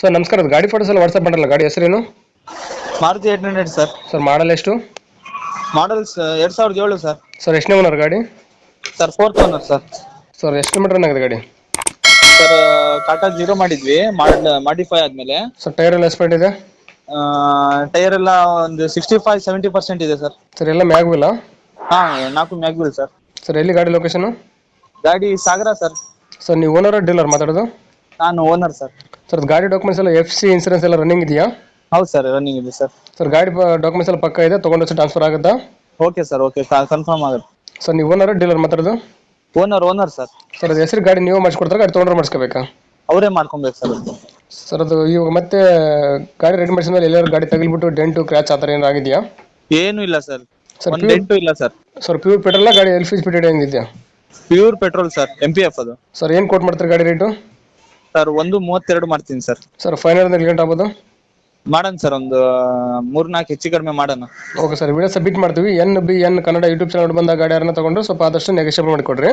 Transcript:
Sir ನಮಸ್ಕಾರ ಅದು ಗಾಡಿ ಫೋಟೋಸ್ ಎಲ್ಲ ವಾಟ್ಸಪ್ ಮಾಡಲ್ಲ ಗಾಡಿ ಹೆಸರೇನು? Maruti eight hundred sir sir model ಎಷ್ಟು? ಮಾಡಲ್ ಎರಡ್ ಸಾವಿರದ ಏಳು ಸರ್ ಸರ್ ಎಷ್ಟನೇ ಓನರ್ ಗಾಡಿ? Sir fourth owner sir sir ಎಷ್ಟು ಕಿಲೋಮೀಟರ್ ಏನಾಗಿದೆ ಆಗಿದೆ ಗಾಡಿ? ಸರ್ ಟಾಟಾ ಜೀರೋ ಮಾಡಿದ್ವಿ ಮಾಡ್ ಮಾಡಿಫೈ ಆದ್ಮೇಲೆ. ಸರ್ ಟೈರ್ ಎಲ್ಲ ಎಸ್ಪೆಂಟ್ ಇದೆ? ಟೈರ್ ಎಲ್ಲ ಒಂದು ಸಿಕ್ಸ್ಟಿ ಫೈವ್ ಸೆವೆಂಟಿ ಪರ್ಸೆಂಟ್ ಇದೆ ಸರ್ ಸರ್ ಎಲ್ಲ ಮ್ಯಾಗ್ವಿಲ್ಲ ಹಾ ನಾಲ್ಕು ಮ್ಯಾಗ್ವಿಲ್ ಸರ್ ಸರ್ ಎಲ್ಲಿ ಗಾಡಿ ಲೊಕೇಶನ್ ಗಾಡಿ ಸಾಗರ ಸರ್ ಸರ್ ನೀವು ಓನರ್ ಡೀಲರ್ ಮಾತಾಡೋದು? ನಾನು ಓನರ್ ಸರ್ ಸರ್ ಗಾಡಿ ಡಾಕ್ಯುಮೆಂಟ್ಸ್ ಎಲ್ಲ ಎಫ್ ಸಿ ಇನ್ಸೂರೆನ್ಸ್ ಎಲ್ಲ ರನ್ನಿಂಗ್ ಇದೆಯಾ? ಹೌದು ಸರ್ ರನ್ನಿಂಗ್ ಇದೆ ಸರ್ ಸರ್ ಗಾಡಿ ಡಾಕ್ಯುಮೆಂಟ್ಸ್ ಎಲ್ಲ ಪಕ್ಕ ಇದೆ ತಗೊಂಡು ಸರ್ ಟ್ರಾನ್ಸ್ಫರ್ ಆಗುತ್ತಾ? ಓಕೆ ಸರ್ ಓಕೆ ಕನ್ಫರ್ಮ್ ಆಗುತ್ತೆ. ಸರ್ ನೀವು ಓನರ್ ಡೀಲರ್ ಮಾತಾಡೋದು? ಓನರ್ ಓನರ್ ಸರ್ ಸರ್ ಅದು ಹೆಸರು ಗಾಡಿ ನೀವು ಮಾಡಿಸ್ಕೊಡ್ತಾರೆ ಗಾಡಿ ತಗೊಂಡ್ರೆ ಮಾಡಿಸ್ಕೋಬೇಕಾ? ಅವರೇ ಮಾಡ್ಕೊಬೇಕು ಸರ್ ಸರ್ ಅದು ಇವಾಗ ಮತ್ತೆ ಗಾಡಿ ರೆಡಿ ಮಾಡಿಸಿದ ಮೇಲೆ ಎಲ್ಲರೂ ಗಾಡಿ ತಗಲ್ಬಿಟ್ಟು ಡೆಂಟು ಕ್ರ್ಯಾಚ್ ಆ ಥರ ಏನಾರು ಆಗಿದೆಯಾ? ಏನು ಇಲ್ಲ ಸರ್ ಸರ್ ಒಂದು ಇಲ್ಲ ಸರ್ ಸರ್ ಪ್ಯೂರ್ ಪೆಟ್ರೋಲ್ ಗಾಡಿ L P G P ಏನಿದೆಯಾ pure petrol sir M P F ಅದು. ಸರ್ ಏನು ಕೋಟ್ ಮಾಡ್ತಾರೆ ಗಾಡಿ ರೇಟು ಸರ್ ಒಂದು ಮೂವತ್ತೆರಡು ಮಾಡ್ತೀನಿ ಸರ್. ಸರ್ ಫೈನಲ್ ಅಂದ್ರೆ ಗಂಟೆ ಆಗ್ಬೋದು? ಮಾಡೋಣ ಸರ್ ಒಂದು ಮೂರ್ನಾಲ್ಕು ಹೆಚ್ಚು ಕಡಿಮೆ ಮಾಡೋಣ. ಓಕೆ ಸರ್ ವಿಡಿಯೋ ಸಬ್ಮಿಟ್ ಮಾಡ್ತೀವಿ. N B N Kannada YouTube channel ಬಂದ ಗಾಡಿ ಯಾರನ್ನ ತಗೊಂಡ್ರೆ ಸ್ವಲ್ಪ ಆದಷ್ಟು ನೆಗೋಷಿಯೇಟ್ ಮಾಡಿಕೊಡ್ರಿ.